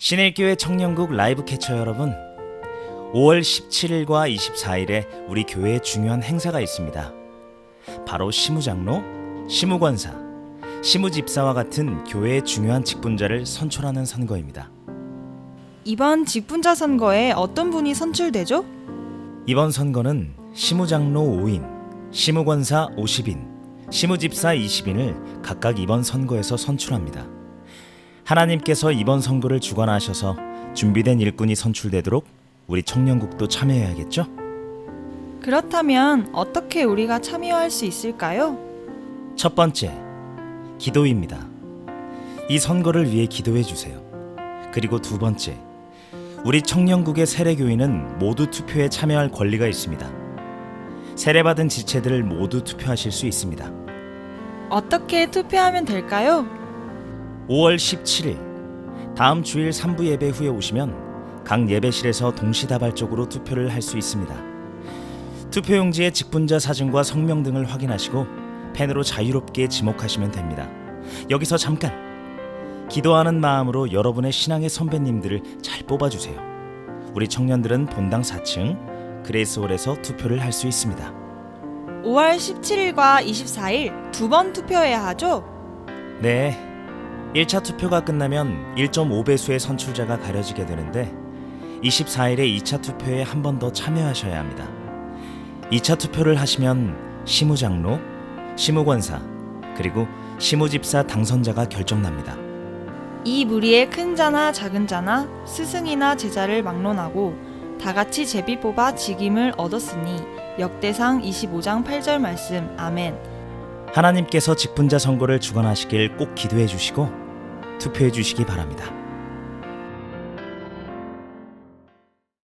신일교회 청년국 라이브 캐쳐 여러분 5월 17일과 24일에 우리 교회에 중요한 행사가 있습니다. 바로 시무장로, 시무권사, 시무집사와 같은 교회의 중요한 직분자를 선출하는 선거입니다. 이번 직분자 선거에 어떤 분이 선출되죠? 이번 선거는 시무장로 5인, 시무권사 50인, 시무집사 20인을 각각 이번 선거에서 선출합니다. 하나님께서 이번 선거를 주관하셔서 준비된 일꾼이 선출되도록 우리 청년국도 참여해야겠죠? 그렇다면 어떻게 우리가 참여할 수 있을까요? 첫 번째, 기도입니다. 이 선거를 위해 기도해 주세요. 그리고 두 번째, 우리 청년국의 세례교인은 모두 투표에 참여할 권리가 있습니다. 세례받은 지체들 모두 투표하실 수 있습니다. 어떻게 투표하면 될까요? 5월 17일 다음 주일 3부 예배 후에 오시면 각 예배실에서 동시다발적으로 투표를 할 수 있습니다. 투표용지에 직분자 사진과 성명 등을 확인하시고 펜으로 자유롭게 지목하시면 됩니다. 여기서 잠깐 기도하는 마음으로 여러분의 신앙의 선배님들을 잘 뽑아주세요. 우리 청년들은 본당 4층 그레이스홀에서 투표를 할 수 있습니다. 5월 17일과 24일 두 번 투표해야 하죠? 네. 1차 투표가 끝나면 1.5배수의 선출자가 가려지게 되는데 24일에 2차 투표에 한 번 더 참여하셔야 합니다. 2차 투표를 하시면 시무장로, 시무권사, 그리고 시무집사 당선자가 결정납니다. 이 무리의 큰 자나 작은 자나 스승이나 제자를 막론하고 다 같이 제비 뽑아 직임을 얻었으니 역대상 25장 8절 말씀 아멘. 하나님께서 직분자 선거를 주관하시길 꼭 기도해 주시고 투표해 주시기 바랍니다.